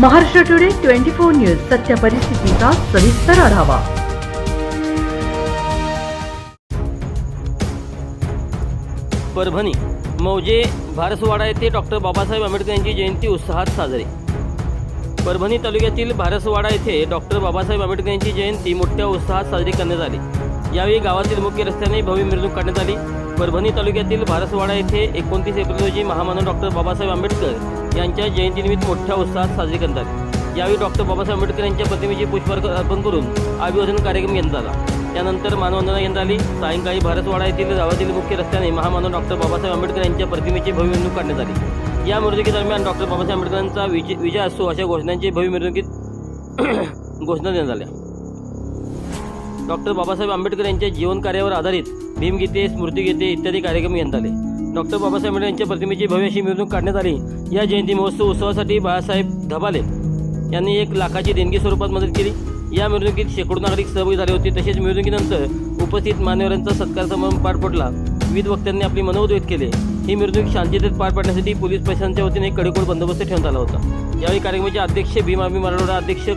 Maharashtra today twenty four news सत्य परिस्थितीचा सविस्तर आढावा. परभणी मौजे भारसवाडा येथे डॉक्टर बाबासाहेब आंबेडकर यांची जयंती उत्साहात साजरी. परभणी तालुक्यातील भारसवाडा येथे डॉक्टर बाबासाहेब आंबेडकर यांची जयंती मोठ्या उत्साहात साजरी करण्यात आली. यावेळी गावातील मुख्य रस्त्याने भव्य मिरवणूक काढण्यात आली. परभणी तालुक्यातील भारसवाडा येथे एकोणतीस एप्रिल रोजी महामानव डॉक्टर बाबासाहेब आंबेडकर यांच्या जयंतीनिमित्त मोठ्या उत्साहात साजरी करतात. यावेळी डॉक्टर बाबासाहेब आंबेडकर यांच्या प्रतिमेची पुष्पार्घ अर्पण करून अभिवादन कार्यक्रम घेण्यात आला. त्यानंतर मानवंदना घेण्यात आली. सायंकाळी भारतवाडा येथील गावातील मुख्य रस्त्याने महामानव डॉक्टर बाबासाहेब आंबेडकर यांच्या प्रतिमेची भव्य मिरवणूक काढण्यात आली. या मिरवणुकीदरम्यान डॉक्टर बाबासाहेब आंबेडकरांचा विजय विजय असो अशा घोषणांची भव्य मिरवणुकीत घोषणा देण्यात आल्या. डॉक्टर बाबासाहेब आंबेडकर यांच्या जीवन कार्यावर आधारित भीमगीते स्मृतिगीते इत्यादी कार्यक्रम घेण्यात आले. डॉक्टर बाबासाहेब आंबेडकर यांच्या प्रतिमेची भव्यशी मिरवणूक काढण्यात आली. या जयंती महोत्सव उत्सवासाठी बाळासाहेब धबाले यांनी एक लाखाची देणगी स्वरूपात मदत केली. या मिरवणुकीत शेकडो नागरिक सहभागी झाले होते. तसेच मिरवणुकीनंतर उपस्थित मान्यवरांचा सत्कार समारंभ पार पडला. विविध वक्त्यांनी आपली मनोगत व्यक्त केले. ही मिरवणूक शांततेत पार पाडण्यासाठी पोलीस प्रशासनाच्या वतीने कडेकोड बंदोबस्त ठेवण्यात आला होता. यावेळी कार्यक्रमाचे अध्यक्ष भीमाभी मराठवाडा अध्यक्ष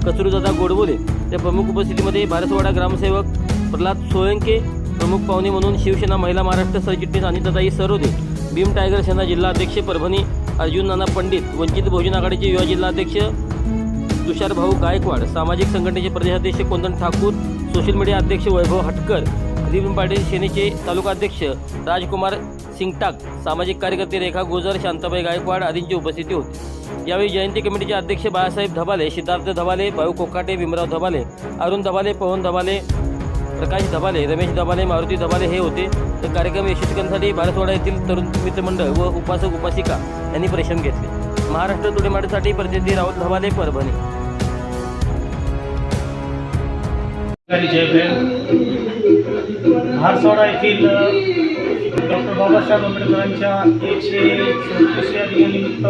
कचरूदादा गोडबोले त्या प्रमुख उपस्थितीमध्ये भारतवाडा ग्रामसेवक प्रल्हाद सोळंके प्रमुख पाहुणे म्हणून शिवसेना महिला महाराष्ट्र सरचिटणीस अनिताताई सरोदे भीम टायगर सेना जिल्हाध्यक्ष परभणी अर्जुन नाना पंडित वंचित बहुजन आघाडीचे युवा जिल्हाध्यक्ष तुषार भाऊ गायकवाड सामाजिक संघटनेचे प्रदेशाध्यक्ष कोंदण ठाकूर सोशल मीडिया अध्यक्ष वैभव हटकर दिलीप पाटील सेनेचे तालुका अध्यक्ष राजकुमार सिंगटाक सामाजिक कार्यकर्ते रेखा गुजर शांताबाई गायकवाड आदींची उपस्थिती होती. यावेळी जयंती कमिटीचे अध्यक्ष बाळासाहेब धबाले सिद्धार्थ धबाले भाऊ कोकाटे भीमराव धबाले अरुण धबाले पवन धबाले प्रकाश धबाले रमेश धबाले मारुती धबाले हे होते. तर कार्यक्रम यशस्वी करण्यासाठी भारतवाडा येथील तरुण मित्रमंडळ व उपासक उपासिका यांनी परिश्रम घेतले. महाराष्ट्र तुडेमाडीसाठी प्रतिनिधी राऊत धबाले परभणी. जय भारसवाडा येथील डॉक्टर बाबासाहेब आंबेडकरांच्या एकशे चौतीसव्या दिनानिमित्त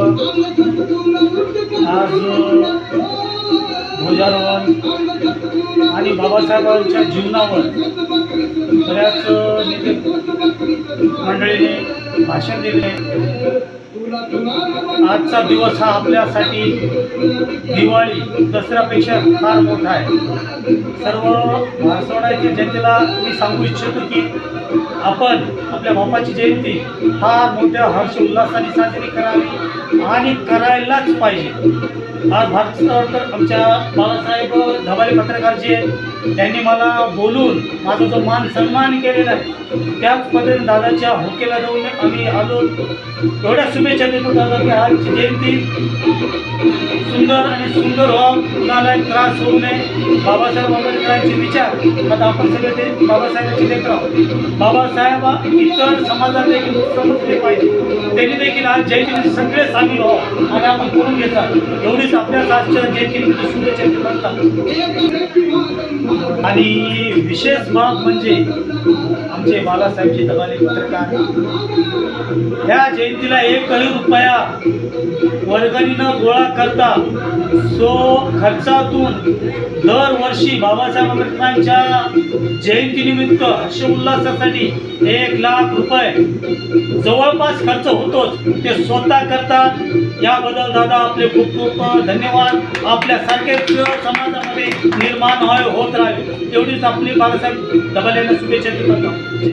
आज ध्वजारोहण आणि बाबासाहेबांच्या जीवनावर बऱ्याच नेते मंडळीने भाषण दिले. आजचा दिवस हा आपल्यासाठी दिवाळी दसऱ्यापेक्षा फार मोठा आहे. सर्व भारसवाड्याच्या जनतेला मी सांगू इच्छितो की आपण आपल्या बापाची जयंती फार मोठ्या हर्ष उल्हासाने साजरी करावी आणि करायलाच पाहिजे. आज भारत सरकार आमच्या बाळासाहेब धबाले पत्रकार जे त्यांनी मला बोलून माझा जो मान सन्मान केलेला आहे त्याच पद्धतीने दादाच्या होकेला जाऊन आम्ही आलो. एवढ्या शुभेच्छा देतो दादा की आजची जयंती सुंदर आणि सुंदर व्हावं कुणाला त्रास होऊ नये. बाबासाहेब आंबेडकरांचे विचार आता आपण सगळे ते बाबासाहेबांचे लेकर आहोत. बाबासाहेब इतर समाजात देखील समजले पाहिजे. त्यांनी देखील आज जयंतीमध्ये सगळे सामील हो. आणि आपण करून घेतात एवढीच आपल्या आजच्या जयंतीनिमित्त शुभेच्छा करतात आणि विशेष बाब म्हणजे आमचे बालासाहेबचे दबाले पत्रकार ह्या जयंतीला एकही रुपया वर्गणीनं गोळा करता सो खर्चातून दरवर्षी बाबासाहेब आंबेडकरांच्या जयंतीनिमित्त हर्ष उल्हासासाठी एक लाख रुपये. जवळपास खर्च होतोच ते स्वतः करतात. याबद्दल दादा आपले खूप खूप धन्यवाद. आपल्यासारखेच समाजामध्ये निर्माण होत राहावे तेवढीच आपली बाबासाहेब दबाल्याने शुभेच्छा देतात